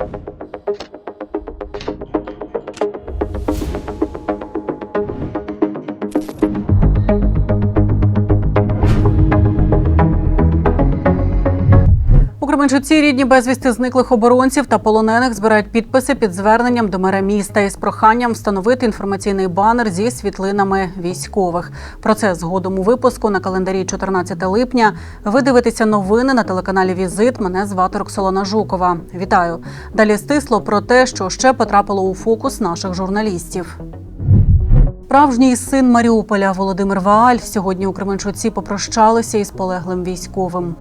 У Кременчуці рідні безвісти зниклих оборонців та полонених збирають підписи під зверненням до мера міста із проханням встановити інформаційний банер зі світлинами військових. Про це згодом у випуску на календарі 14 липня. Ви дивитеся новини на телеканалі Візит. Мене звати Роксолана Жукова. Вітаю. Далі стисло про те, що ще потрапило у фокус наших журналістів. Справжній син Маріуполя Володимир Вааль сьогодні у Кременчуці попрощалися із полеглим військовим.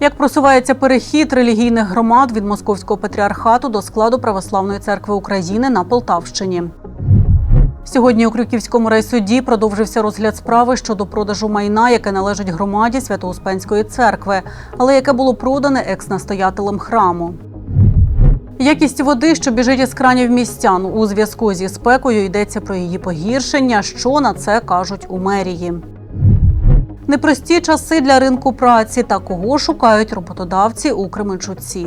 Як просувається перехід релігійних громад від московського патріархату до складу Православної церкви України на Полтавщині? Сьогодні у Крюківському райсуді продовжився розгляд справи щодо продажу майна, яке належить громаді Свято-Успенської церкви, але яке було продане екс-настоятелем храму. Якість води, що біжить із кранів містян у зв'язку зі спекою, йдеться про її погіршення. Що на це кажуть у мерії? Непрості часи для ринку праці та кого шукають роботодавці у Кременчуці.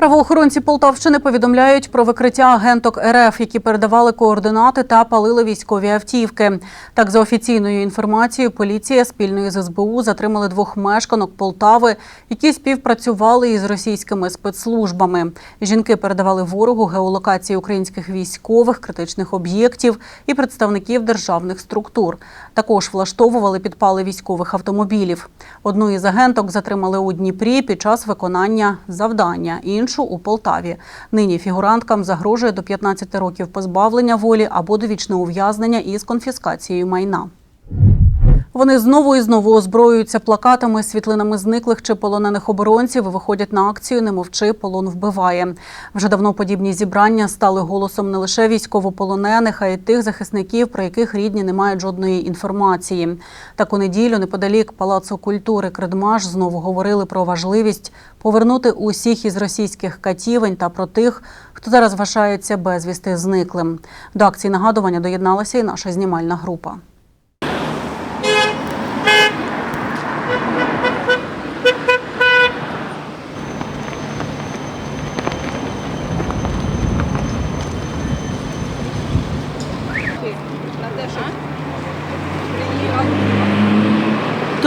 Правоохоронці Полтавщини повідомляють про викриття агенток РФ, які передавали координати та палили військові автівки. Так, за офіційною інформацією, поліція спільно з СБУ затримали двох мешканок Полтави, які співпрацювали із російськими спецслужбами. Жінки передавали ворогу геолокації українських військових, критичних об'єктів і представників державних структур. Також влаштовували підпали військових автомобілів. Одну із агенток затримали у Дніпрі під час виконання завдання, іншу у Полтаві. Нині фігуранткам загрожує до 15 років позбавлення волі або довічне ув'язнення із конфіскацією майна. Вони знову і знову озброюються плакатами, світлинами зниклих чи полонених оборонців і виходять на акцію Не мовчи, полон вбиває. Вже давно подібні зібрання стали голосом не лише військовополонених, а й тих захисників, про яких рідні не мають жодної інформації. Так у неділю, неподалік Палацу культури Кредмаш, знову говорили про важливість повернути усіх із російських катівень та про тих, хто зараз вважається безвісти зниклим. До акції нагадування доєдналася і наша знімальна група.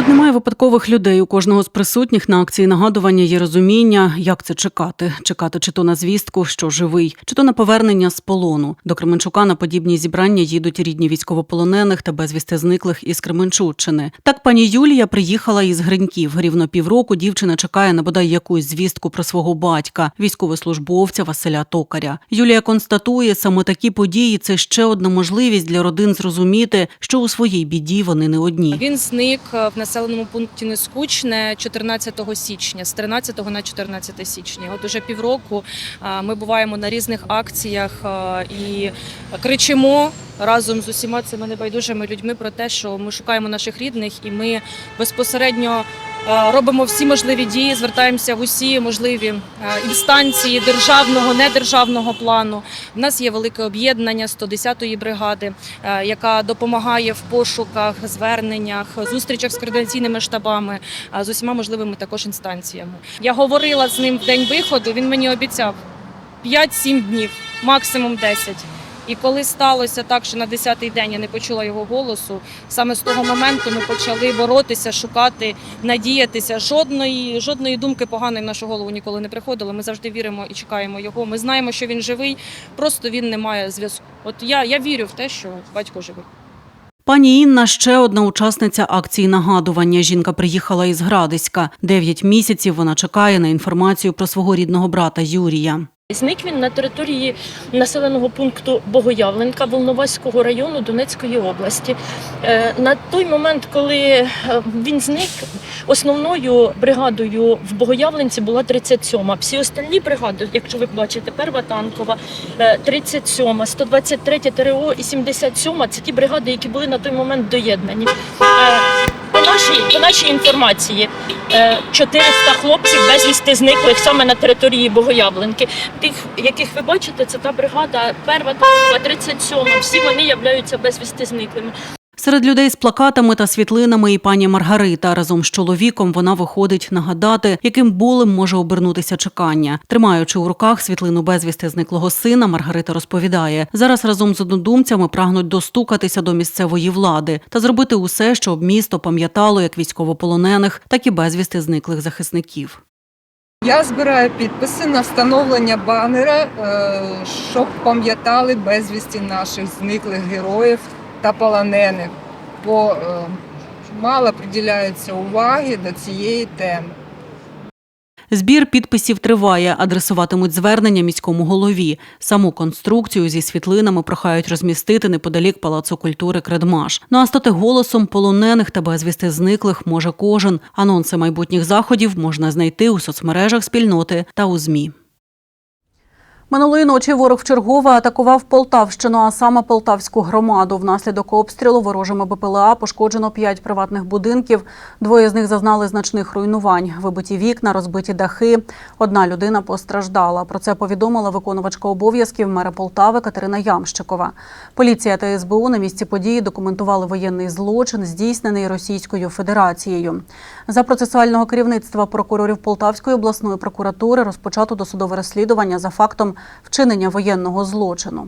Тут немає випадкових людей. У кожного з присутніх на акції нагадування є розуміння, як це чекати. Чекати чи то на звістку, що живий, чи то на повернення з полону. До Кременчука на подібні зібрання їдуть рідні військовополонених та безвісти зниклих із Кременчуччини. Так пані Юлія приїхала із Гриньків. Рівно півроку дівчина чекає на бодай якусь звістку про свого батька, військовослужбовця Василя Токаря. Юлія констатує, саме такі події це ще одна можливість для родин зрозуміти, що у своїй біді вони не одні. Він зник е, в населеному пункті Нескучне 14 січня, з 13 на 14 січня. От уже півроку ми буваємо на різних акціях і кричимо разом з усіма цими небайдужими людьми про те, що ми шукаємо наших рідних, і ми безпосередньо робимо всі можливі дії, звертаємося в усі можливі е, інстанції державного, недержавного плану. У нас є велике об'єднання 110-ї бригади, е, яка допомагає в пошуках, зверненнях, зустрічах з координаційними штабами, з усіма можливими також інстанціями. Я говорила з ним в день виходу. Він мені обіцяв 5-7 днів, максимум 10. І коли сталося так, що на 10-й день я не почула його голосу, саме з того моменту ми почали боротися, шукати, надіятися. Жодної, жодної думки поганої в нашу голову ніколи не приходило. Ми завжди віримо і чекаємо його. Ми знаємо, що він живий, просто він не має зв'язку. От я, я вірю в те, що батько живий. Пані Інна ще одна учасниця акції нагадування. Жінка приїхала із Градиська. Дев'ять місяців вона чекає на інформацію про свого рідного брата Юрія. Зник він на території населеного пункту Богоявленка Волноваського району Донецької області. Е, На той момент, коли е, він зник, основною бригадою в Богоявленці була 37-ма. Всі остальні бригади, якщо ви бачите, перва танкова, е, 37-ма, 123 ТРО і 77-ма – це ті бригади, які були на той момент доєднані. Е, нашій, по нашій інформації, е, 400 хлопців безвісти зниклих саме на території Богоявленки. Тих, яких ви бачите, це та бригада, перва танкова, 37 Всі вони являються безвісти зниклими. Серед людей з плакатами та світлинами і пані Маргарита разом з чоловіком вона виходить нагадати, яким болем може обернутися чекання. Тримаючи у руках світлину безвісти зниклого сина, Маргарита розповідає: зараз разом з однодумцями прагнуть достукатися до місцевої влади та зробити усе, щоб місто пам'ятало як військовополонених, так і безвісти зниклих захисників. Я збираю підписи на встановлення банера, е, щоб пам'ятали безвісті наших зниклих героїв та полонених, бо е, мало приділяється уваги до цієї теми. Збір підписів триває, адресуватимуть звернення міському голові. Саму конструкцію зі світлинами прохають розмістити неподалік Палацу культури Кредмаш. Ну а стати голосом полонених та безвісти зниклих може кожен. Анонси майбутніх заходів можна знайти у соцмережах спільноти та у ЗМІ. Минулої ночі ворог вчергове атакував Полтавщину, а саме Полтавську громаду. Внаслідок обстрілу ворожими БПЛА пошкоджено п'ять приватних будинків. Двоє з них зазнали значних руйнувань. Вибиті вікна, розбиті дахи. Одна людина постраждала. Про це повідомила виконувачка обов'язків мера Полтави Катерина Ямщикова. Поліція та СБУ на місці події документували воєнний злочин, здійснений Російською Федерацією. За процесуального керівництва прокурорів Полтавської обласної прокуратури розпочато досудове розслідування за фактом вчинення воєнного злочину.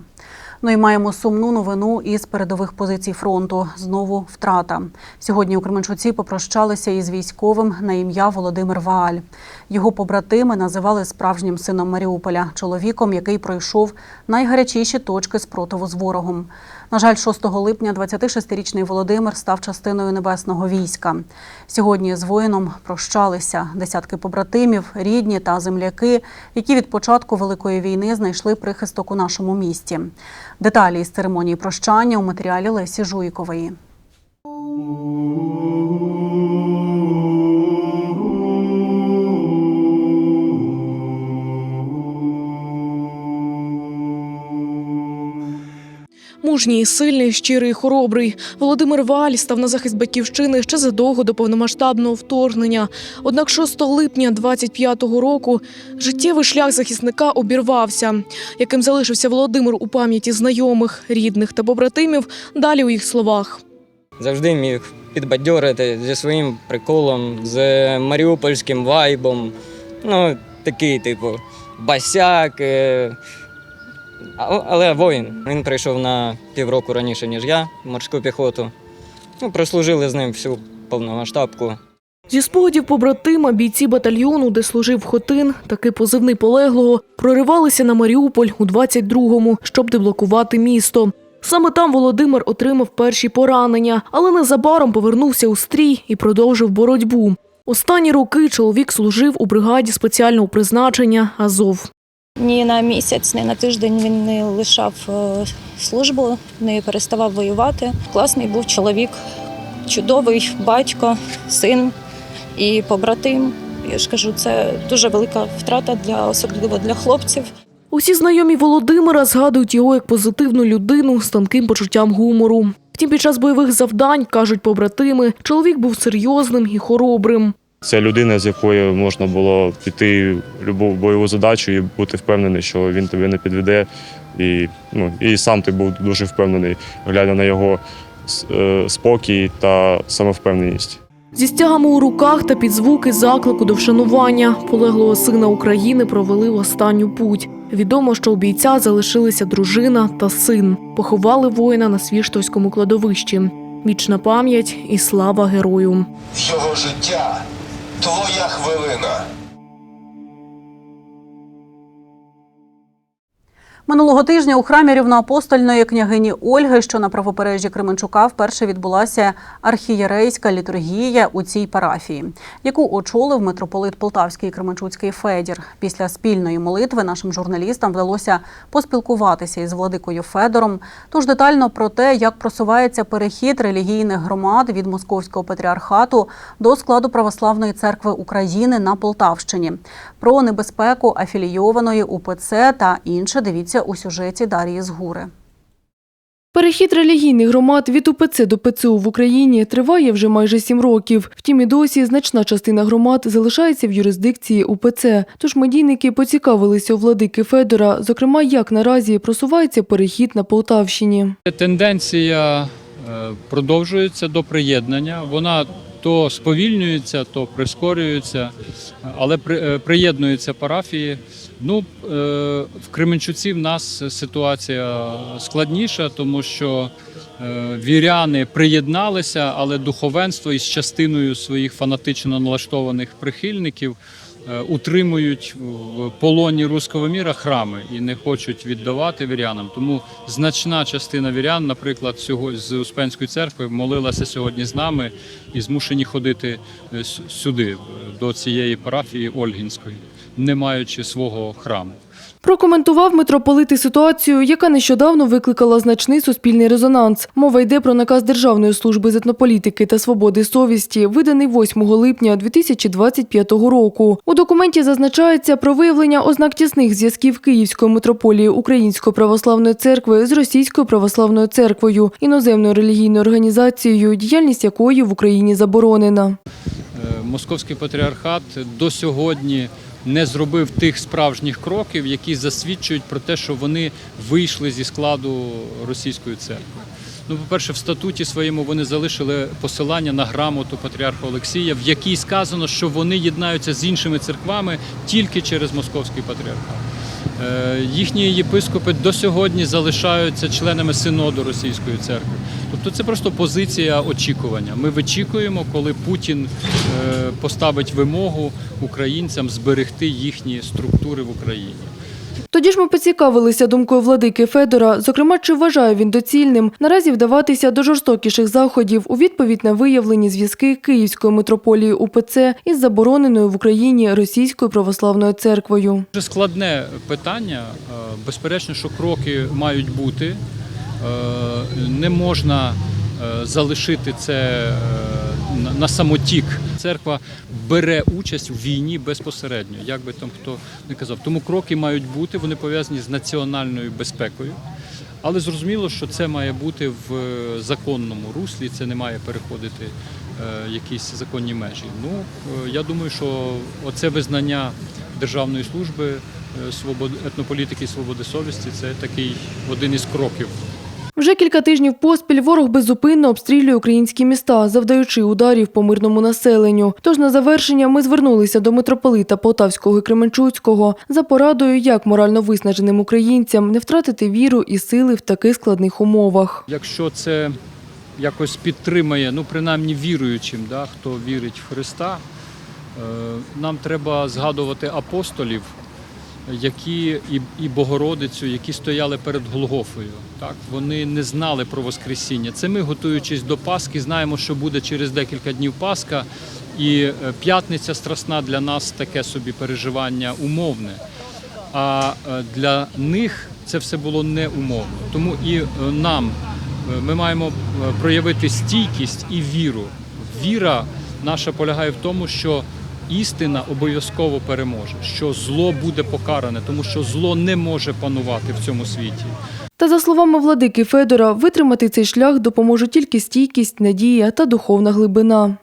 Ну і маємо сумну новину із передових позицій фронту. Знову втрата. Сьогодні у Кременчуці попрощалися із військовим на ім'я Володимир Вааль. Його побратими називали справжнім сином Маріуполя, чоловіком, який пройшов найгарячіші точки спротиву з ворогом. На жаль, 6 липня 26-річний Володимир став частиною небесного війська. Сьогодні з воїном прощалися десятки побратимів, рідні та земляки, які від початку великої війни знайшли прихисток у нашому місті. Деталі із церемонії прощання у матеріалі Лесі Жуйкової. Мужній, сильний, щирий, хоробрий. Володимир Валь став на захист батьківщини ще задовго до повномасштабного вторгнення. Однак 6 липня 25-го року життєвий шлях захисника обірвався. Яким залишився Володимир у пам'яті знайомих, рідних та побратимів, далі у їх словах. завжди міг підбадьорити зі своїм приколом, з маріупольським вайбом. Ну, такий, типу, басяк. Але воїн. Він прийшов на півроку раніше, ніж я, в морську піхоту. Ну, прослужили з ним всю повномасштабку. Зі спогадів побратима бійці батальйону, де служив Хотин, таки позивний полеглого, проривалися на Маріуполь у 22-му, щоб деблокувати місто. Саме там Володимир отримав перші поранення, але незабаром повернувся у стрій і продовжив боротьбу. Останні роки чоловік служив у бригаді спеціального призначення Азов. Ні на місяць, ні на тиждень він не лишав е, службу, не переставав воювати. Класний був чоловік, чудовий батько, син і побратим. Я ж кажу, це дуже велика втрата для особливо для хлопців. Усі знайомі Володимира згадують його як позитивну людину з тонким почуттям гумору. Втім, під час бойових завдань, кажуть побратими, чоловік був серйозним і хоробрим. Це людина, з якою можна було піти в будь-яку бойову задачу і бути впевнений, що він тебе не підведе. І, ну, і сам ти був дуже впевнений, глядя на його е, спокій та самовпевненість. Зі стягами у руках та під звуки заклику до вшанування полеглого сина України провели в останню путь. Відомо, що у бійця залишилися дружина та син. Поховали воїна на свіштовському кладовищі. Вічна пам'ять і слава герою. Його життя твоя хвилина. Минулого тижня у храмі рівноапостольної княгині Ольги, що на правобережжі Кременчука, вперше відбулася архієрейська літургія у цій парафії, яку очолив митрополит Полтавський Кременчуцький Федір. Після спільної молитви нашим журналістам вдалося поспілкуватися із владикою Федором. Тож детально про те, як просувається перехід релігійних громад від московського патріархату до складу православної церкви України на Полтавщині, про небезпеку афілійованої УПЦ та інше дивіться у сюжеті Дарії Згури. Перехід релігійних громад від УПЦ до ПЦУ в Україні триває вже майже сім років. Втім, і досі значна частина громад залишається в юрисдикції УПЦ. Тож медійники поцікавилися у владики Федора, зокрема, як наразі просувається перехід на Полтавщині. Тенденція е, продовжується до приєднання. Вона то сповільнюється, то прискорюється, але при- е, приєднуються парафії. Ну, е, в Кременчуці в нас ситуація складніша, тому що е, віряни приєдналися, але духовенство із частиною своїх фанатично налаштованих прихильників е, утримують в полоні руського міра храми і не хочуть віддавати вірянам. Тому значна частина вірян, наприклад, сього- з Успенської церкви молилася сьогодні з нами і змушені ходити сюди, до цієї парафії Ольгінської, не маючи свого храму. Прокоментував митрополит і ситуацію, яка нещодавно викликала значний суспільний резонанс. Мова йде про наказ Державної служби з етнополітики та свободи совісті, виданий 8 липня 2025 року. У документі зазначається про виявлення ознак тісних зв'язків Київської митрополії Української православної церкви з Російською православною церквою, іноземною релігійною організацією, діяльність якої в Україні заборонена. Е, Московський патріархат до сьогодні не зробив тих справжніх кроків, які засвідчують про те, що вони вийшли зі складу російської церкви. Ну, по-перше, в статуті своєму вони залишили посилання на грамоту патріарха Олексія, в якій сказано, що вони єднаються з іншими церквами тільки через московський патріархат. Е, Їхні єпископи до сьогодні залишаються членами синоду російської церкви. Тобто це просто позиція очікування. Ми вичікуємо, коли Путін е, поставить вимогу українцям зберегти їхні структури в Україні. Тоді ж ми поцікавилися думкою владики Федора, зокрема, чи вважає він доцільним наразі вдаватися до жорстокіших заходів у відповідь на виявлені зв'язки Київської митрополії УПЦ із забороненою в Україні Російською православною церквою. Дуже складне питання. Е, Безперечно, що кроки мають бути. Е, Не можна залишити це е, на- самотік. Церква бере участь у війні безпосередньо, як би там хто не казав. Тому кроки мають бути, вони пов'язані з національною безпекою. Але зрозуміло, що це має бути в е, законному руслі, це не має переходити е, якісь законні межі. Ну, е, я думаю, що оце визнання Державної служби е, етнополітики і свободи совісті це такий один із кроків Вже кілька тижнів поспіль ворог беззупинно обстрілює українські міста, завдаючи ударів по мирному населенню. Тож на завершення ми звернулися до митрополита Полтавського і Кременчуцького за порадою, як морально виснаженим українцям не втратити віру і сили в таких складних умовах. Якщо це якось підтримає, ну принаймні віруючим, да, хто вірить в Христа, е, нам треба згадувати апостолів, які і, і Богородицю, які стояли перед Голгофою. Так, вони не знали про Воскресіння. Це ми, готуючись до Пасхи, знаємо, що буде через декілька днів Пасха, і е, п'ятниця страсна для нас таке собі переживання умовне. А е, для них це все було неумовно. Тому і е, нам ми маємо проявити стійкість і віру. Віра наша полягає в тому, що істина обов'язково переможе, що зло буде покаране, тому що зло не може панувати в цьому світі. Та за словами владики Федора, витримати цей шлях допоможе тільки стійкість, надія та духовна глибина.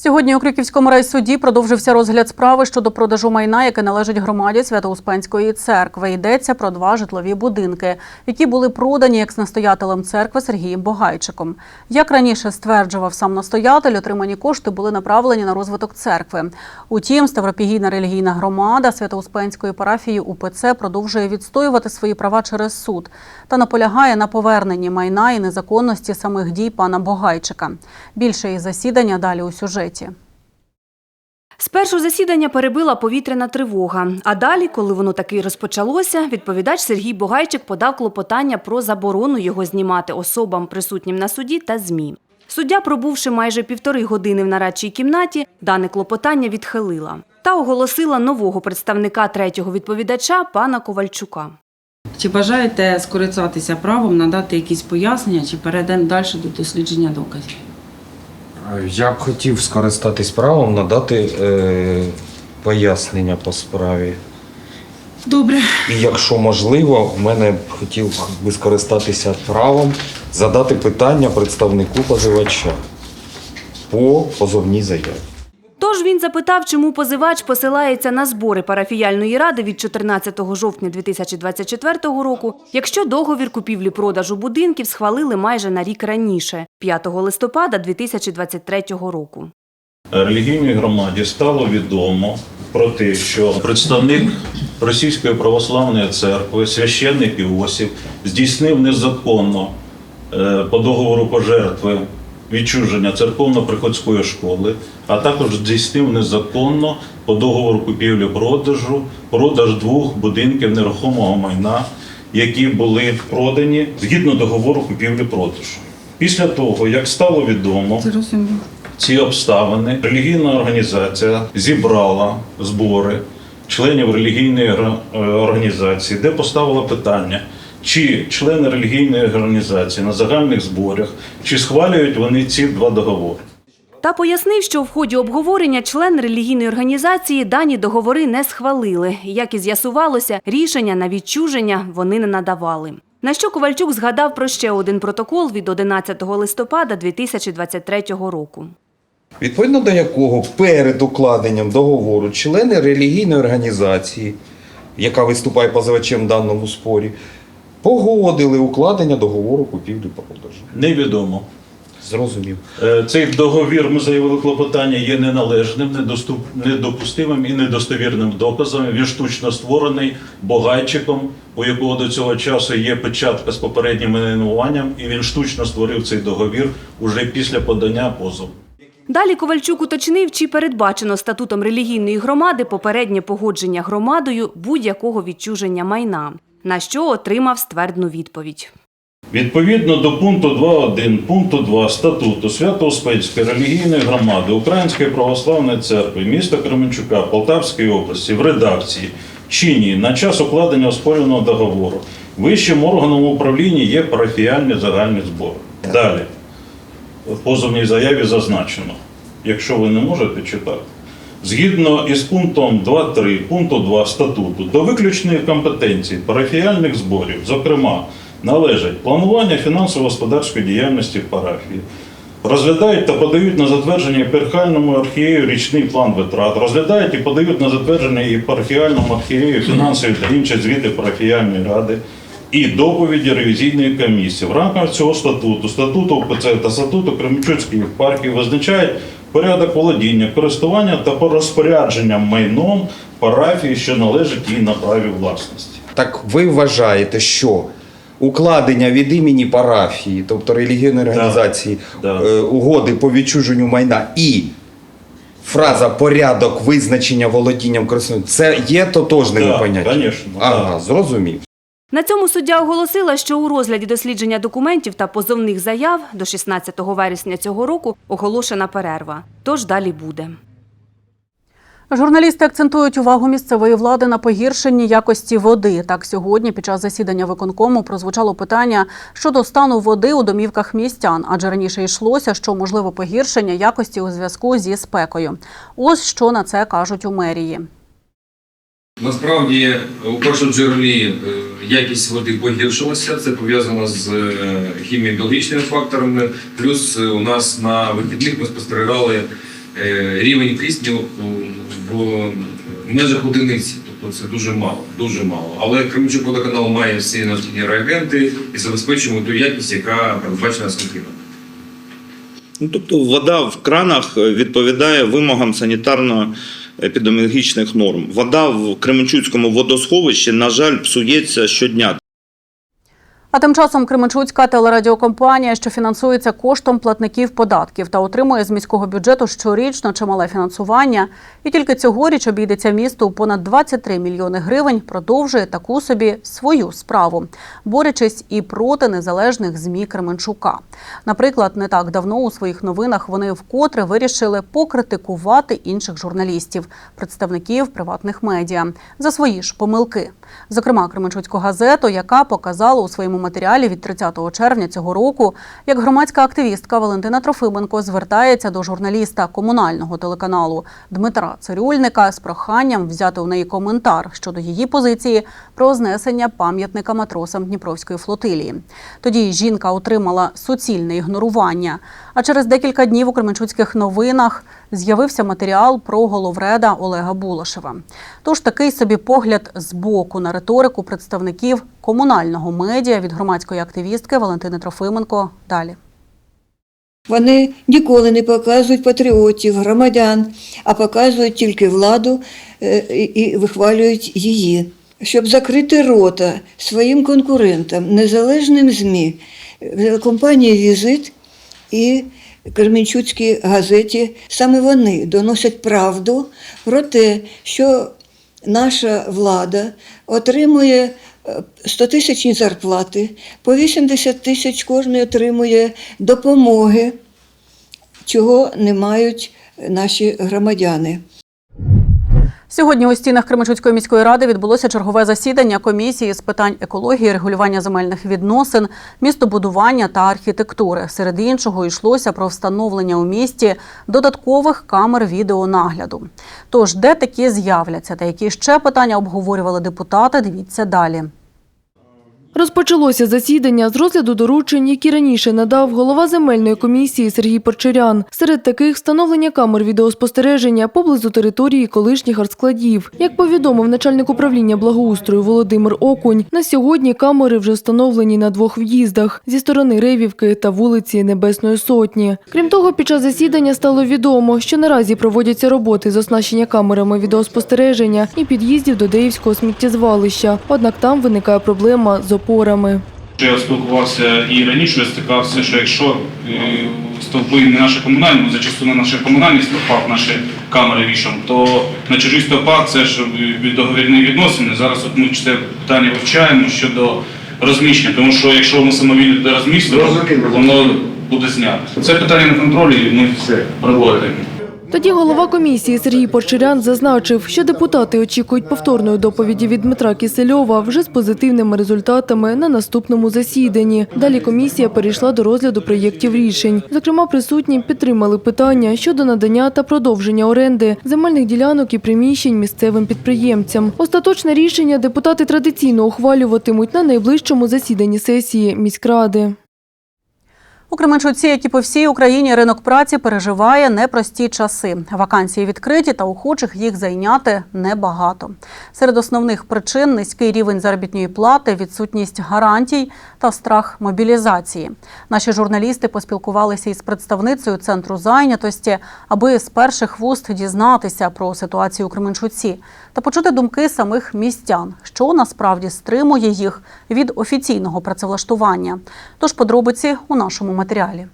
Сьогодні у Криківському райсуді продовжився розгляд справи щодо продажу майна, яке належить громаді Свято-Успенської церкви. Йдеться про два житлові будинки, які були продані екс-настоятелем церкви Сергієм Богайчиком. Як раніше стверджував сам настоятель, отримані кошти були направлені на розвиток церкви. Утім, Ставропігійна релігійна громада Свято-Успенської парафії УПЦ продовжує відстоювати свої права через суд та наполягає на поверненні майна і незаконності самих дій пана Богайчика. Більше із засідання далі у сюжеті. Спершу засідання перебила повітряна тривога. А далі, коли воно таки розпочалося, відповідач Сергій Богайчик подав клопотання про заборону його знімати особам, присутнім на суді та ЗМІ. Суддя, пробувши майже півтори години в нарадчій кімнаті, дане клопотання відхилила та оголосила нового представника третього відповідача пана Ковальчука. Чи бажаєте скористатися правом надати якісь пояснення, чи перейдемо далі до дослідження доказів? Я б хотів скористатись правом надати е, пояснення по справі. Добре. І якщо можливо, в мене б хотів би скористатися правом задати питання представнику позивача по позовній заяві. Тож він запитав, чому позивач посилається на збори парафіяльної ради від 14 жовтня 2024 року, якщо договір купівлі-продажу будинків схвалили майже на рік раніше, 5 листопада 2023 року. релігійній громаді стало відомо про те, що представник Російської православної церкви, священник Іосиф, здійснив незаконно е, по договору пожертви відчуження церковно-приходської школи, а також здійснив незаконно по договору купівлі-продажу продаж двох будинків нерухомого майна, які були продані згідно договору купівлі-продажу. Після того, як стало відомо, ці обставини релігійна організація зібрала збори членів релігійної е, організації, де поставила питання, чи члени релігійної організації на загальних зборах, чи схвалюють вони ці два договори. Та пояснив, що в ході обговорення член релігійної організації дані договори не схвалили. Як і з'ясувалося, рішення на відчуження вони не надавали. На що Ковальчук згадав про ще один протокол від 11 листопада 2023 року. відповідно до якого перед укладенням договору члени релігійної організації, яка виступає позивачем в даному спорі, погодили укладення договору купівлі-продажу. Невідомо. Зрозумів. Е, Цей договір, ми заявили клопотання, є неналежним, недоступ, недопустимим і недостовірним доказом. Він штучно створений Богайчиком, у якого до цього часу є печатка з попереднім іменуванням, і він штучно створив цей договір уже після подання позову. Далі Ковальчук уточнив, чи передбачено статутом релігійної громади попереднє погодження громадою будь-якого відчуження майна, на що отримав ствердну відповідь. Відповідно до пункту 2.1 пункту 2 статуту Свято-Успенської релігійної громади Української православної церкви міста Кременчука Полтавської області в редакції чині на час укладення оспорюваного договору вищим органом управління є парафіальні загальні збори. Далі в позовній заяві зазначено, якщо ви не можете читати. Згідно із пунктом 2.3 пункту 2 статуту, до виключної компетенції парафіальних зборів, зокрема, належать планування фінансово-господарської діяльності парафії, розглядають та подають на затвердження єпархіальному архією річний план витрат, розглядають і подають на затвердження єпархіальному архією фінансові та інші звіти парафіальної ради і доповіді ревізійної комісії. В рамках цього статуту, статуту УПЦ та статуту Кременчуцької єпархії визначають порядок володіння, користування та по розпорядженням майном парафії, що належить їй на праві власності. Так ви вважаєте, що укладення від імені парафії, тобто релігійної організації, Да. е, угоди по відчуженню майна і фраза порядок визначення володінням користування, це є тотожними Так, поняттями? звісно, Ага, так. зрозумів. На цьому суддя оголосила, що у розгляді дослідження документів та позовних заяв до 16 вересня цього року оголошена перерва. Тож далі буде. Журналісти акцентують увагу місцевої влади на погіршенні якості води. Так сьогодні під час засідання виконкому прозвучало питання щодо стану води у домівках містян, адже раніше йшлося, що можливо погіршення якості у зв'язку зі спекою. Ось що на це кажуть у мерії. Насправді у першоджерелі е, якість води погіршилася. Це пов'язано з е, хіміко-біологічними факторами. Плюс е, у нас на вихідних ми спостерігали е, рівень кисню в межах одиниці. Тобто це дуже мало, дуже мало. Але Кременчук водоканал має всі необхідні реагенти і забезпечуємо ту якість, яка передбачена санкціонами. Ну, тобто вода в кранах відповідає вимогам санітарно-епідеміологічних норм. Вода в Кременчуцькому водосховищі, на жаль, псується щодня. Тим часом Кременчуцька телерадіокомпанія, що фінансується коштом платників податків та отримує з міського бюджету щорічно чимале фінансування, і тільки цьогоріч обійдеться місту у понад 23 мільйони гривень, продовжує таку собі свою справу, борючись і проти незалежних змі Кременчука. Наприклад, не так давно у своїх новинах вони вкотре вирішили покритикувати інших журналістів, представників приватних медіа за свої ж помилки. Зокрема, Кременчуцьку газету, яка показала у своєму матеріалі від 30 червня цього року, як громадська активістка Валентина Трофименко звертається до журналіста комунального телеканалу Дмитра Цирюльника з проханням взяти у неї коментар щодо її позиції про знесення пам'ятника матросам Дніпровської флотилії. Тоді жінка отримала суцільне ігнорування. А через декілька днів у Кременчуцьких новинах з'явився матеріал про головреда Олега Булашева. Тож такий собі погляд з боку на риторику представників комунального медіа від громадської активістки Валентини Трофименко. Далі. Вони ніколи не показують патріотів, громадян, а показують тільки владу е, і вихвалюють її. Щоб закрити рота своїм конкурентам, незалежним ЗМІ, е, компанія Візит і Кременчуцькій газеті, саме вони доносять правду про те, що наша влада отримує е, 100-тисячні зарплати, по 80 тисяч кожен отримує допомоги, чого не мають наші громадяни. Сьогодні у стінах Кременчуцької міської ради відбулося чергове засідання комісії з питань екології, регулювання земельних відносин, містобудування та архітектури. Серед іншого йшлося про встановлення у місті додаткових камер відеонагляду. Тож, де такі з'являться та які ще питання обговорювали депутати, дивіться далі. Розпочалося засідання з розгляду доручень, які раніше надав голова земельної комісії Сергій Порчарян. Серед таких встановлення камер відеоспостереження поблизу території колишніх артскладів. Як повідомив начальник управління благоустрою Володимир Окунь, на сьогодні камери вже встановлені на двох в'їздах зі сторони Ревівки та вулиці Небесної Сотні. Крім того, під час засідання стало відомо, що наразі проводяться роботи з оснащення камерами відеоспостереження і під'їздів до Деївського сміттєзвалища. Однак там виникає проблема з опорами. Я спілкувався і раніше стикався, що якщо е, стовпи не наші комунальні, ну, зачасту не наші комунальні стовпах, наші камери вішам, то на чужих стовпах це ж договірні відносини. Зараз от ми це питання вивчаємо щодо розміщення, тому що якщо ми самовільно де розмістимо, воно буде знято. Це питання на контролі, і ми все проводимо. Тоді голова комісії Сергій Порчарян зазначив, що депутати очікують повторної доповіді від Дмитра Кисельова вже з позитивними результатами на наступному засіданні. Далі комісія перейшла до розгляду проєктів рішень. Зокрема, присутні підтримали питання щодо надання та продовження оренди земельних ділянок і приміщень місцевим підприємцям. Остаточне рішення депутати традиційно ухвалюватимуть на найближчому засіданні сесії міськради. У Кременчуці, як і по всій Україні, ринок праці переживає непрості часи. Вакансії відкриті та охочих їх зайняти небагато. Серед основних причин низький рівень заробітної плати, відсутність гарантій та страх мобілізації. Наші журналісти поспілкувалися із представницею центру зайнятості, аби з перших вуст дізнатися про ситуацію у Кременчуці та почути думки самих містян, що насправді стримує їх від офіційного працевлаштування. Тож подробиці у нашому матеріалі.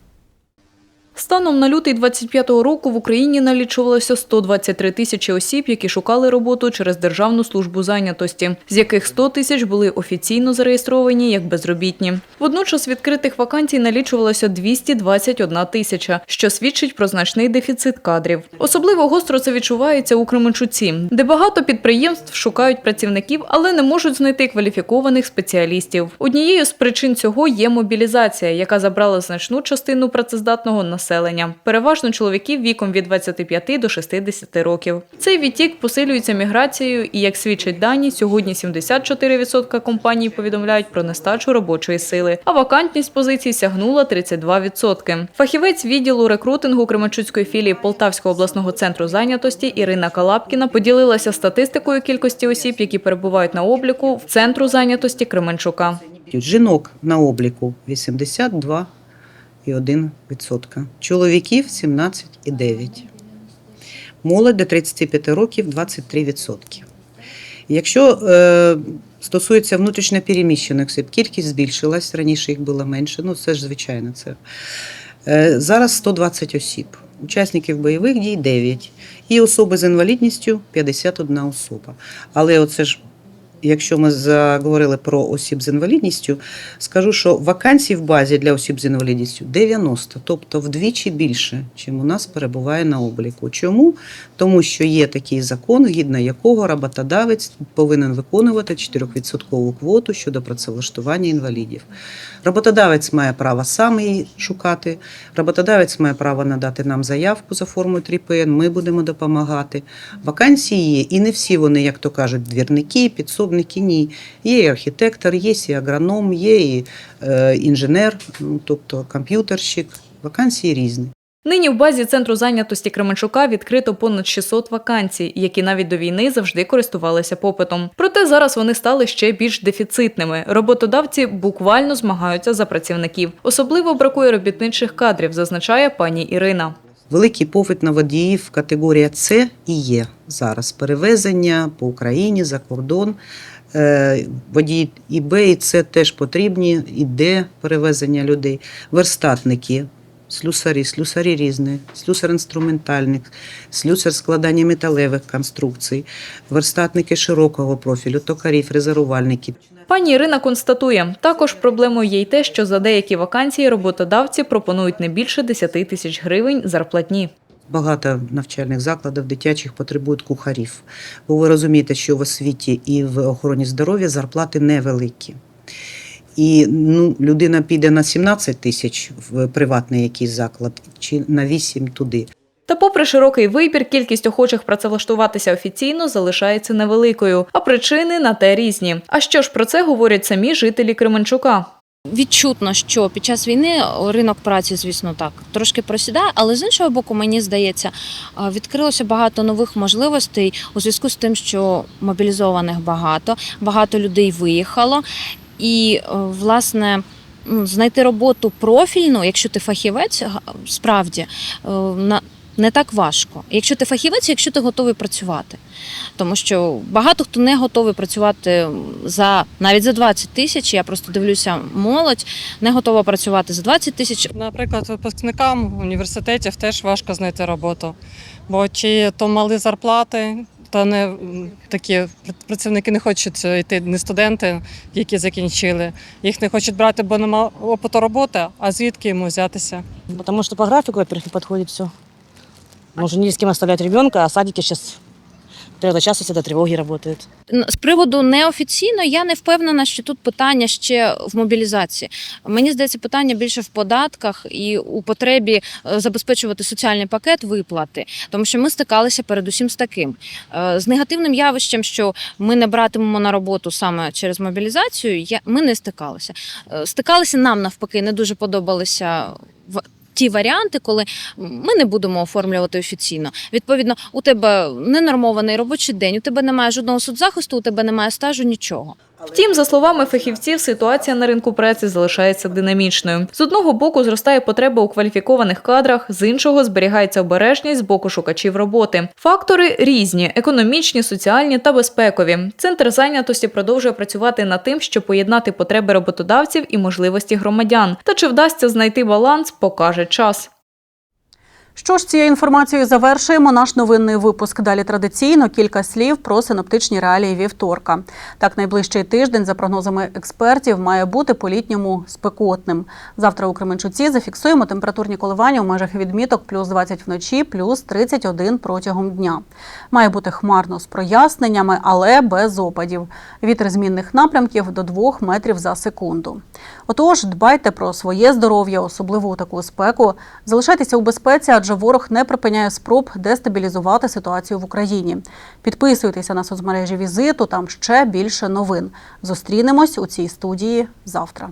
Станом на лютий 25-го року в Україні налічувалося 123 тисячі осіб, які шукали роботу через Державну службу зайнятості, з яких 100 тисяч були офіційно зареєстровані як безробітні. Водночас відкритих вакансій налічувалося 221 тисяча, що свідчить про значний дефіцит кадрів. Особливо гостро це відчувається у Кременчуці, де багато підприємств шукають працівників, але не можуть знайти кваліфікованих спеціалістів. Однією з причин цього є мобілізація, яка забрала значну частину працездатного населення, переважно чоловіків віком від 25 до 60 років. Цей відтік посилюється міграцією, і як свідчать дані, сьогодні 74% компаній повідомляють про нестачу робочої сили, а вакантність позицій сягнула 32%. Фахівець відділу рекрутингу Кременчуцької філії Полтавського обласного центру зайнятості Ірина Калапкіна поділилася статистикою кількості осіб, які перебувають на обліку в центру зайнятості Кременчука. Жінок на обліку 82,1%, чоловіків 17,9%, молодь до 35 років 23%. Якщо е, стосується внутрішньопереміщених осіб, кількість збільшилась, раніше їх було менше, ну це ж звичайно. Це. Е, зараз 120 осіб, учасників бойових дій 9 і особи з інвалідністю 51 особа. Але оце ж якщо ми заговорили про осіб з інвалідністю, скажу, що вакансій в базі для осіб з інвалідністю 90, тобто вдвічі більше, чим у нас перебуває на обліку. Чому? Тому що є такий закон, згідно якого роботодавець повинен виконувати 4% квоту щодо працевлаштування інвалідів. Роботодавець має право сам її шукати, роботодавець має право надати нам заявку за формою 3ПН, ми будемо допомагати. Вакансії є, і не всі вони, як то кажуть, двірники, підсобники, ні. Є і архітектор, є і агроном, є і е, інженер, ну, тобто комп'ютерщик. Вакансії різні. Нині в базі центру зайнятості Кременчука відкрито понад 600 вакансій, які навіть до війни завжди користувалися попитом. Проте зараз вони стали ще більш дефіцитними. Роботодавці буквально змагаються за працівників. Особливо бракує робітничих кадрів, зазначає пані Ірина. Великий попит на водіїв категорія С і є зараз. Перевезення по Україні за кордон. Е, Водії і Б, і С теж потрібні, і Д перевезення людей. Верстатники, слюсарі, слюсарі різні, слюсар-інструментальник, слюсар складання металевих конструкцій, верстатники широкого профілю, токарі, фрезерувальники. Пані Ірина констатує, також проблемою є й те, що за деякі вакансії роботодавці пропонують не більше 10 тисяч гривень зарплатні. Багато навчальних закладів дитячих потребують кухарів. Бо ви розумієте, що в освіті і в охороні здоров'я зарплати невеликі. І ну, людина піде на 17 тисяч в приватний якийсь заклад чи на 8 туди. Та попри широкий вибір, кількість охочих працевлаштуватися офіційно залишається невеликою, а причини на те різні. А що ж про це говорять самі жителі Кременчука? Відчутно, що під час війни ринок праці, звісно, так трошки просідає, але з іншого боку, мені здається, відкрилося багато нових можливостей у зв'язку з тим, що мобілізованих багато, багато людей виїхало, і е, власне. Знайти роботу профільну, якщо ти фахівець, справді е, не так важко. Якщо ти фахівець, якщо ти готовий працювати. Тому що багато хто не готовий працювати за навіть за 20 тисяч. Я просто дивлюся, молодь не готова працювати за 20 тисяч. Наприклад, випускникам університетів теж важко знайти роботу, бо чи то мали зарплати, то не такі працівники не хочуть йти, не студенти, які закінчили. Їх не хочуть брати, бо нема опиту роботи, а звідки йому взятися? Потому что по графику, во-первых, не подходит все. Можно не с кем оставлять ребенка, а садики сейчас до часу до тревоги работают. Н- З приводу неофіційно я не впевнена, що тут питання ще в мобілізації. Мені здається, питання більше в податках і у потребі е, забезпечувати соціальний пакет виплати, тому що ми стикалися передусім з таким Е, з негативним явищем, що ми не братимемо на роботу саме через мобілізацію. Ми не стикалися. Е, Стикалися нам навпаки, не дуже подобалися. Ті варіанти, коли ми не будемо оформлювати офіційно. Відповідно, у тебе ненормований робочий день, у тебе немає жодного судзахисту, у тебе немає стажу, нічого. Втім, за словами фахівців, ситуація на ринку праці залишається динамічною. З одного боку зростає потреба у кваліфікованих кадрах, з іншого зберігається обережність з боку шукачів роботи. Фактори різні: економічні, соціальні та безпекові. Центр зайнятості продовжує працювати над тим, щоб поєднати потреби роботодавців і можливості громадян. Та чи вдасться знайти баланс, покаже час. Що ж цією інформацією завершуємо наш новинний випуск. Далі традиційно кілька слів про синоптичні реалії вівторка. Так, найближчий тиждень, за прогнозами експертів, має бути по-літньому спекотним. Завтра у Кременчуці зафіксуємо температурні коливання у межах відміток плюс 20 вночі, плюс 31 протягом дня. Має бути хмарно з проясненнями, але без опадів. Вітер змінних напрямків до 2 метрів за секунду. Отож, дбайте про своє здоров'я, особливо у таку спеку. Залишайтеся у безпеці, адже Каже, ворог не припиняє спроб дестабілізувати ситуацію в Україні. Підписуйтеся на соцмережі візиту. Там ще більше новин. Зустрінемось у цій студії завтра.